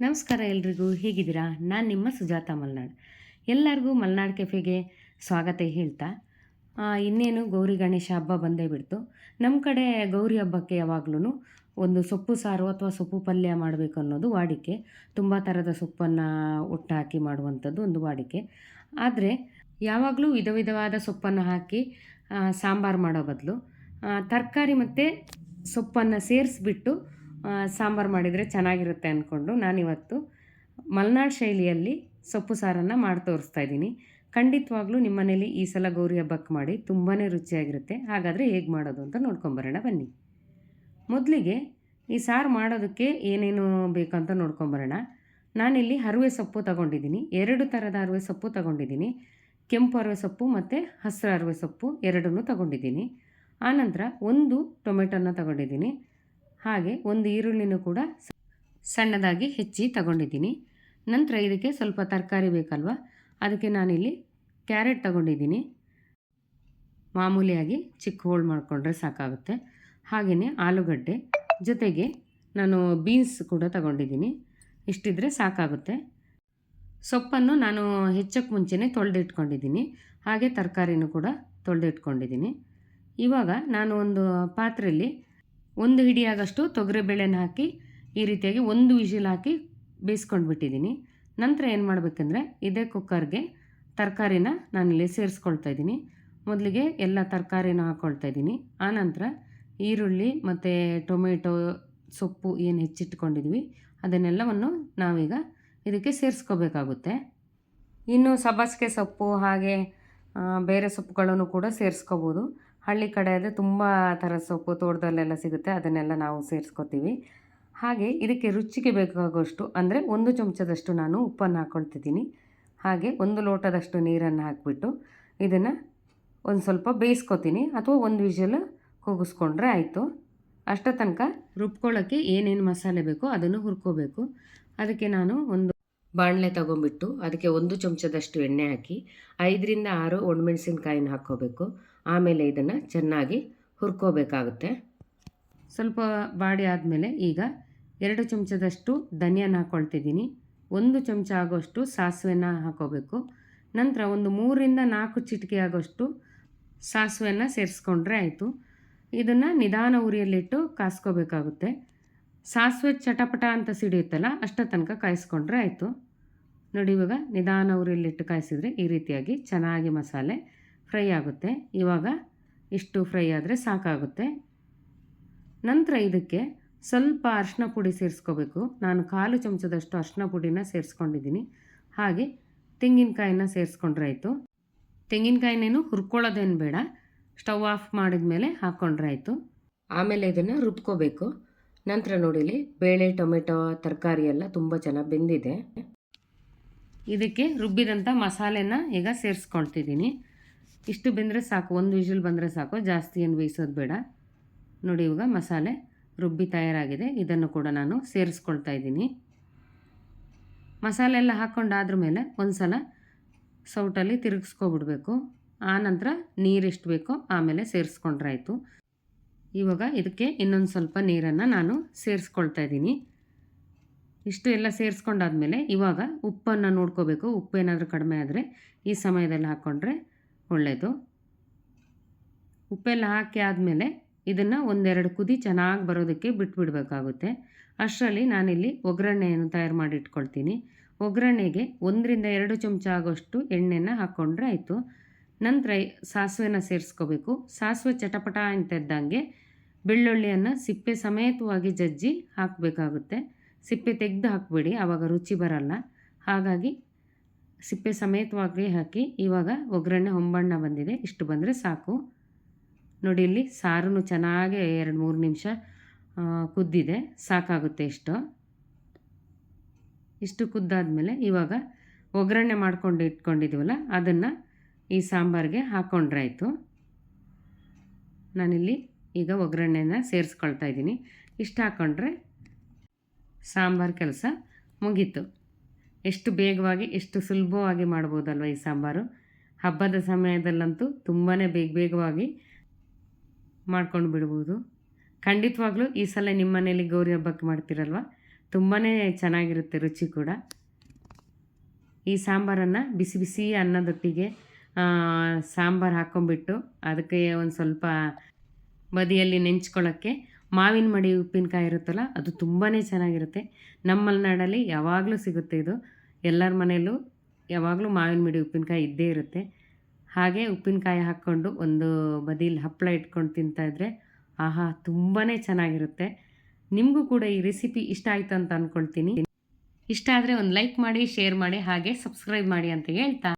ನಮಸ್ಕಾರ ಎಲ್ರಿಗೂ, ಹೇಗಿದ್ದೀರಾ? ನಾನು ನಿಮ್ಮ ಸುಜಾತ ಮಲ್ನಾಡ್. ಎಲ್ಲರಿಗೂ ಮಲ್ನಾಡ್ ಕೆಫೆಗೆ ಸ್ವಾಗತ ಹೇಳ್ತಾ. ಇನ್ನೇನು ಗೌರಿ ಗಣೇಶ ಹಬ್ಬ ಬಂದೇ ಬಿಡ್ತು. ನಮ್ಮ ಕಡೆ ಗೌರಿ ಹಬ್ಬಕ್ಕೆ ಯಾವಾಗ್ಲೂ ಒಂದು ಸೊಪ್ಪು ಸಾರು ಅಥವಾ ಸೊಪ್ಪು ಪಲ್ಯ ಮಾಡಬೇಕು ಅನ್ನೋದು ವಾಡಿಕೆ. ತುಂಬ ಥರದ ಸೊಪ್ಪನ್ನು ಹಾಕಿ ಮಾಡುವಂಥದ್ದು ಒಂದು ವಾಡಿಕೆ. ಆದರೆ, ಯಾವಾಗಲೂ ವಿಧ ವಿಧವಾದ ಸೊಪ್ಪನ್ನು ಹಾಕಿ ಸಾಂಬಾರು ಮಾಡೋ ಬದಲು ತರಕಾರಿ ಮತ್ತು ಸೊಪ್ಪನ್ನು ಸೇರಿಸ್ಬಿಟ್ಟು ಸಾಂಬಾರು ಮಾಡಿದರೆ ಚೆನ್ನಾಗಿರುತ್ತೆ ಅಂದ್ಕೊಂಡು ನಾನಿವತ್ತು ಮಲೆನಾಡು ಶೈಲಿಯಲ್ಲಿ ಸೊಪ್ಪು ಸಾರನ್ನು ಮಾಡಿ ತೋರಿಸ್ತಾ ಇದ್ದೀನಿ. ಖಂಡಿತವಾಗ್ಲೂ ನಿಮ್ಮ ಮನೇಲಿ ಈ ಸಲ ಗೌರಿ ಹಬ್ಬಕ್ಕೆ ಮಾಡಿ ತುಂಬಾ ರುಚಿಯಾಗಿರುತ್ತೆ. ಹಾಗಾದರೆ ಹೇಗೆ ಮಾಡೋದು ಅಂತ ನೋಡ್ಕೊಂಬರೋಣ ಬನ್ನಿ. ಮೊದಲಿಗೆ ಈ ಸಾರು ಮಾಡೋದಕ್ಕೆ ಏನೇನು ಬೇಕಂತ ನೋಡ್ಕೊಂಬರೋಣ. ನಾನಿಲ್ಲಿ ಹರುವೆ ಸೊಪ್ಪು ತಗೊಂಡಿದ್ದೀನಿ. ಎರಡು ಥರದ ಹರಿವೆ ಸೊಪ್ಪು ತಗೊಂಡಿದ್ದೀನಿ. ಕೆಂಪು ಹರಿವೆ ಸೊಪ್ಪು ಮತ್ತು ಹಸಿರು ಹರಿವೆ ಸೊಪ್ಪು ಎರಡನ್ನೂ ತಗೊಂಡಿದ್ದೀನಿ. ಆನಂತರ ಒಂದು ಟೊಮೆಟೊನ ತಗೊಂಡಿದ್ದೀನಿ. ಹಾಗೆ ಒಂದು ಈರುಳ್ಳಿನೂ ಕೂಡ ಸಣ್ಣದಾಗಿ ಹೆಚ್ಚಿ ತಗೊಂಡಿದ್ದೀನಿ. ನಂತರ ಇದಕ್ಕೆ ಸ್ವಲ್ಪ ತರಕಾರಿ ಬೇಕಲ್ವ? ಅದಕ್ಕೆ ನಾನಿಲ್ಲಿ ಕ್ಯಾರೆಟ್ ತಗೊಂಡಿದ್ದೀನಿ. ಮಾಮೂಲಿಯಾಗಿ ಚಿಕ್ಕ ಹೋಳು ಮಾಡಿಕೊಂಡ್ರೆ ಸಾಕಾಗುತ್ತೆ. ಹಾಗೆಯೇ ಆಲೂಗಡ್ಡೆ. ಜೊತೆಗೆ ನಾನು ಬೀನ್ಸ್ ಕೂಡ ತಗೊಂಡಿದ್ದೀನಿ. ಇಷ್ಟಿದ್ರೆ ಸಾಕಾಗುತ್ತೆ. ಸೊಪ್ಪನ್ನು ನಾನು ಹೆಚ್ಚಕ್ಕೆ ಮುಂಚೆನೇ ತೊಳೆದಿಟ್ಕೊಂಡಿದ್ದೀನಿ. ಹಾಗೆ ತರಕಾರಿನೂ ಕೂಡ ತೊಳೆದಿಟ್ಕೊಂಡಿದ್ದೀನಿ. ಇವಾಗ ನಾನು ಒಂದು ಪಾತ್ರೆಯಲ್ಲಿ ಒಂದು ಹಿಡಿಯಾಗಷ್ಟು ತೊಗರಿಬೇಳೆನ ಹಾಕಿ ಈ ರೀತಿಯಾಗಿ ಒಂದು ವಿಷಿಲ್ ಹಾಕಿ ಬೇಯಿಸ್ಕೊಂಡು ಬಿಟ್ಟಿದ್ದೀನಿ ನಂತರ ಏನು ಮಾಡಬೇಕಂದ್ರೆ ಇದೇ ಕುಕ್ಕರ್ಗೆ ತರಕಾರಿನ ನಾನಿಲ್ಲಿ ಸೇರಿಸ್ಕೊಳ್ತಾ ಇದ್ದೀನಿ. ಮೊದಲಿಗೆ ಎಲ್ಲ ತರಕಾರಿನ ಹಾಕ್ಕೊಳ್ತಾ ಇದ್ದೀನಿ. ಆನಂತರ ಈರುಳ್ಳಿ ಮತ್ತು ಟೊಮೆಟೊ, ಸೊಪ್ಪು ಏನು ಹೆಚ್ಚಿಟ್ಕೊಂಡಿದ್ವಿ ಅದನ್ನೆಲ್ಲವನ್ನು ನಾವೀಗ ಇದಕ್ಕೆ ಸೇರಿಸ್ಕೋಬೇಕಾಗುತ್ತೆ. ಇನ್ನು ಸಬಾಸಿಗೆ ಸೊಪ್ಪು ಹಾಗೆ ಬೇರೆ ಸೊಪ್ಪುಗಳನ್ನು ಕೂಡ ಸೇರಿಸ್ಕೋಬೋದು. ಹಳ್ಳಿ ಕಡೆ ಆದರೆ ತುಂಬ ಥರ ಸೊಪ್ಪು ತೋಟದಲ್ಲೆಲ್ಲ ಸಿಗುತ್ತೆ, ಅದನ್ನೆಲ್ಲ ನಾವು ಸೇರಿಸ್ಕೋತೀವಿ. ಹಾಗೆ ಇದಕ್ಕೆ ರುಚಿಗೆ ಬೇಕಾಗುವಷ್ಟು ಅಂದರೆ ಒಂದು ಚಮಚದಷ್ಟು ನಾನು ಉಪ್ಪನ್ನು ಹಾಕ್ಕೊಳ್ತಿದ್ದೀನಿ ಹಾಗೆ ಒಂದು ಲೋಟದಷ್ಟು ನೀರನ್ನು ಹಾಕಿಬಿಟ್ಟು ಇದನ್ನು ಒಂದು ಸ್ವಲ್ಪ ಬೇಯಿಸ್ಕೊತೀನಿ, ಅಥವಾ ಒಂದು ವಿಷಲ್ ಕೂಗಿಸ್ಕೊಂಡ್ರೆ ಆಯಿತು. ಅಷ್ಟ ತನಕ ರುಬ್ಕೊಳ್ಳೋಕ್ಕೆ ಏನೇನು ಮಸಾಲೆ ಬೇಕೋ ಅದನ್ನು ಹುರ್ಕೋಬೇಕು. ಅದಕ್ಕೆ ನಾನು ಒಂದು ಬಾಣಲೆ ತಗೊಂಬಿಟ್ಟು ಅದಕ್ಕೆ ಒಂದು ಚಮಚದಷ್ಟು ಎಣ್ಣೆ ಹಾಕಿ, ಐದರಿಂದ ಆರು ಒಣಮೆಣಸಿನ್ಕಾಯಿನ ಹಾಕ್ಕೋಬೇಕು. ಆಮೇಲೆ ಇದನ್ನು ಚೆನ್ನಾಗಿ ಹುರ್ಕೋಬೇಕಾಗುತ್ತೆ. ಸ್ವಲ್ಪ ಬಾಡಿ ಆದಮೇಲೆ ಈಗ ಎರಡು ಚಮಚದಷ್ಟು ಧನಿಯಾನ ಹಾಕ್ಕೊಳ್ತಿದ್ದೀನಿ ಒಂದು ಚಮಚ ಆಗೋಷ್ಟು ಸಾಸಿವೆನ ಹಾಕೋಬೇಕು. ನಂತರ ಒಂದು ಮೂರಿಂದ ನಾಲ್ಕು ಚಿಟಿಕೆ ಆಗೋಷ್ಟು ಸಾಸಿವೆನ ಸೇರಿಸ್ಕೊಂಡ್ರೆ ಆಯಿತು. ಇದನ್ನು ನಿಧಾನ ಉರಿಯಲ್ಲಿಟ್ಟು ಕಾಸ್ಕೋಬೇಕಾಗುತ್ತೆ. ಸಾಸಿವೆ ಚಟಪಟ ಅಂತ ಸಿಡಿಯುತ್ತಲ್ಲ ಅಷ್ಟ ತನಕ ಕಾಯಿಸ್ಕೊಂಡ್ರೆ ಆಯಿತು. ನೋಡಿ ಇವಾಗ ನಿಧಾನ ಉರಿಯಲ್ಲಿಟ್ಟು ಕಾಯಿಸಿದ್ರೆ ಈ ರೀತಿಯಾಗಿ ಚೆನ್ನಾಗಿ ಮಸಾಲೆ ಫ್ರೈ ಆಗುತ್ತೆ. ಇವಾಗ ಇಷ್ಟು ಫ್ರೈ ಆದರೆ ಸಾಕಾಗುತ್ತೆ. ನಂತರ ಇದಕ್ಕೆ ಸ್ವಲ್ಪ ಅರಿಶಿನ ಪುಡಿ ಸೇರಿಸ್ಕೋಬೇಕು. ನಾನು ಕಾಲು ಚಮಚದಷ್ಟು ಅರಿಶಿನ ಪುಡಿನ ಸೇರಿಸ್ಕೊಂಡಿದ್ದೀನಿ. ಹಾಗೆ ತೆಂಗಿನಕಾಯಿನ ಸೇರಿಸ್ಕೊಂಡ್ರೆ ಆಯಿತು. ತೆಂಗಿನಕಾಯಿನೇನು ಹುರ್ಕೊಳ್ಳೋದೇನು ಬೇಡ, ಸ್ಟವ್ ಆಫ್ ಮಾಡಿದ ಮೇಲೆ ಹಾಕ್ಕೊಂಡ್ರೆ ಆಯಿತು. ಆಮೇಲೆ ಇದನ್ನು ರುಬ್ಕೋಬೇಕು. ನಂತರ ನೋಡಿಲಿ ಬೇಳೆ, ಟೊಮೆಟೊ, ತರಕಾರಿ ಎಲ್ಲ ತುಂಬ ಚೆನ್ನಾಗಿ ಬೆಂದಿದೆ. ಇದಕ್ಕೆ ರುಬ್ಬಿದಂಥ ಮಸಾಲೆನ ಈಗ ಸೇರಿಸ್ಕೊಳ್ತಿದ್ದೀನಿ. ಇಷ್ಟು ಬೆಂದರೆ ಸಾಕು, ಒಂದು ವಿಷಲ್ ಬಂದರೆ ಸಾಕು, ಜಾಸ್ತಿ ಏನು ಬೇಯಿಸೋದು ಬೇಡ. ನೋಡಿ ಇವಾಗ ಮಸಾಲೆ ರುಬ್ಬಿ ತಯಾರಾಗಿದೆ, ಇದನ್ನು ಕೂಡ ನಾನು ಸೇರಿಸ್ಕೊಳ್ತಾ ಇದ್ದೀನಿ. ಮಸಾಲೆ ಎಲ್ಲ ಹಾಕ್ಕೊಂಡಾದ್ರ ಮೇಲೆ ಒಂದು ಸಲ ಸೌಟಲ್ಲಿ ತಿರುಗಿಸ್ಕೊಬಿಡ್ಬೇಕು. ಆನಂತರ ಎಷ್ಟು ಬೇಕೋ ಆಮೇಲೆ ಸೇರಿಸ್ಕೊಂಡ್ರೆ ಆಯಿತು. ಇವಾಗ ಇದಕ್ಕೆ ಇನ್ನೊಂದು ಸ್ವಲ್ಪ ನೀರನ್ನು ನಾನು ಸೇರಿಸ್ಕೊಳ್ತಾ ಇದ್ದೀನಿ. ಇಷ್ಟು ಎಲ್ಲ ಸೇರಿಸ್ಕೊಂಡಾದ್ಮೇಲೆ ಇವಾಗ ಉಪ್ಪನ್ನು ನೋಡ್ಕೋಬೇಕು. ಉಪ್ಪು ಏನಾದರೂ ಕಡಿಮೆ ಆದರೆ ಈ ಸಮಯದಲ್ಲಿ ಹಾಕ್ಕೊಂಡ್ರೆ ಒಳ್ಳೆಯದು ಉಪ್ಪೆಲ್ಲ ಹಾಕಿ ಆದಮೇಲೆ ಇದನ್ನು ಒಂದೆರಡು ಕುದಿ ಚೆನ್ನಾಗಿ ಬರೋದಕ್ಕೆ ಬಿಟ್ಬಿಡಬೇಕಾಗುತ್ತೆ. ಅಷ್ಟರಲ್ಲಿ ನಾನಿಲ್ಲಿ ಒಗ್ಗರಣೆಯನ್ನು ತಯಾರು ಮಾಡಿ ಇಟ್ಕೊಳ್ತೀನಿ. ಒಗ್ಗರಣೆಗೆ ಒಂದರಿಂದ ಎರಡು ಚಮಚ ಆಗೋಷ್ಟು ಎಣ್ಣೆನ ಹಾಕ್ಕೊಂಡ್ರೆ ಆಯಿತು. ನಂತರ ಸಾಸಿವೆನ ಸೇರಿಸ್ಕೋಬೇಕು. ಸಾಸಿವೆ ಚಟಪಟ ಅಂತ ಇದ್ದಂಗೆ ಬೆಳ್ಳುಳ್ಳಿಯನ್ನು ಸಿಪ್ಪೆ ಸಮೇತವಾಗಿ ಜಜ್ಜಿ ಹಾಕಬೇಕಾಗುತ್ತೆ. ಸಿಪ್ಪೆ ತೆಗೆದು ಹಾಕಬೇಡಿ ಆವಾಗ ರುಚಿ ಬರಲ್ಲ. ಹಾಗಾಗಿ ಸಿಪ್ಪೆ ಸಮೇತವಾಗಿ ಹಾಕಿ, ಇವಾಗ ಒಗ್ಗರಣೆ ಹೊಂಬಣ್ಣ ಬಂದಿದೆ. ಇಷ್ಟು ಬಂದರೆ ಸಾಕು. ನೋಡಿ, ಇಲ್ಲಿ ಸಾರು ಚೆನ್ನಾಗಿ ಎರಡು ಮೂರು ನಿಮಿಷ ಕುದ್ದಿದೆ. ಸಾಕಾಗುತ್ತೆ ಇಷ್ಟು. ಇಷ್ಟು ಕುದ್ದಾದ್ಮೇಲೆ ಇವಾಗ ಒಗ್ಗರಣೆ ಮಾಡ್ಕೊಂಡು ಇಟ್ಕೊಂಡಿದ್ದೀವಲ್ಲ ಅದನ್ನು ಈ ಸಾಂಬಾರಿಗೆ ಹಾಕ್ಕೊಂಡ್ರಾಯಿತು ನಾನಿಲ್ಲಿ ಈಗ ಒಗ್ಗರಣೆನ ಸೇರಿಸ್ಕೊಳ್ತಾ ಇದ್ದೀನಿ. ಇಷ್ಟು ಹಾಕ್ಕೊಂಡ್ರೆ ಸಾಂಬಾರು ಕೆಲಸ ಮುಗೀತು. ಎಷ್ಟು ಬೇಗವಾಗಿ, ಎಷ್ಟು ಸುಲಭವಾಗಿ ಮಾಡ್ಬೋದಲ್ವ ಈ ಸಾಂಬಾರು? ಹಬ್ಬದ ಸಮಯದಲ್ಲಂತೂ ತುಂಬಾ ಬೇಗ ಬೇಗವಾಗಿ ಮಾಡ್ಕೊಂಡು ಬಿಡ್ಬೋದು. ಖಂಡಿತವಾಗ್ಲೂ ಈ ಸಲ ನಿಮ್ಮ ಮನೇಲಿ ಗೌರಿ ಹಬ್ಬಕ್ಕೆ ಮಾಡ್ತೀರಲ್ವ? ತುಂಬಾ ಚೆನ್ನಾಗಿರುತ್ತೆ ರುಚಿ ಕೂಡ. ಈ ಸಾಂಬಾರನ್ನು ಬಿಸಿ ಬಿಸಿ ಅನ್ನದೊಟ್ಟಿಗೆ ಸಾಂಬಾರು ಹಾಕ್ಕೊಂಬಿಟ್ಟು ಅದಕ್ಕೆ ಒಂದು ಸ್ವಲ್ಪ ಬದಿಯಲ್ಲಿ ನೆಂಚ್ಕೊಳ್ಳೋಕ್ಕೆ ಮಾವಿನ ಮಡಿ ಉಪ್ಪಿನಕಾಯಿ ಇರುತ್ತಲ್ಲ, ಅದು ತುಂಬಾ ಚೆನ್ನಾಗಿರುತ್ತೆ. ನಮ್ಮ ಮಲೆನಾಡಲ್ಲಿ ಯಾವಾಗಲೂ ಸಿಗುತ್ತೆ ಇದು. ಎಲ್ಲರ ಮನೆಯಲ್ಲೂ ಯಾವಾಗಲೂ ಮಾವಿನ ಮಡಿ ಉಪ್ಪಿನಕಾಯಿ ಇದ್ದೇ ಇರುತ್ತೆ. ಹಾಗೆ ಉಪ್ಪಿನಕಾಯಿ ಹಾಕ್ಕೊಂಡು ಒಂದು ಬದಿಯಲ್ಲಿ ಹಪ್ಪಳ ಇಟ್ಕೊಂಡು ತಿಂತಾಯಿದ್ರೆ ಆಹಾ ತುಂಬಾ ಚೆನ್ನಾಗಿರುತ್ತೆ. ನಿಮಗೂ ಕೂಡ ಈ ರೆಸಿಪಿ ಇಷ್ಟ ಆಯಿತು ಅಂತ ಅಂದ್ಕೊಳ್ತೀನಿ ಇಷ್ಟ ಆದರೆ ಒಂದು ಲೈಕ್ ಮಾಡಿ, ಶೇರ್ ಮಾಡಿ, ಹಾಗೆ ಸಬ್ಸ್ಕ್ರೈಬ್ ಮಾಡಿ ಅಂತ ಹೇಳ್ತಾ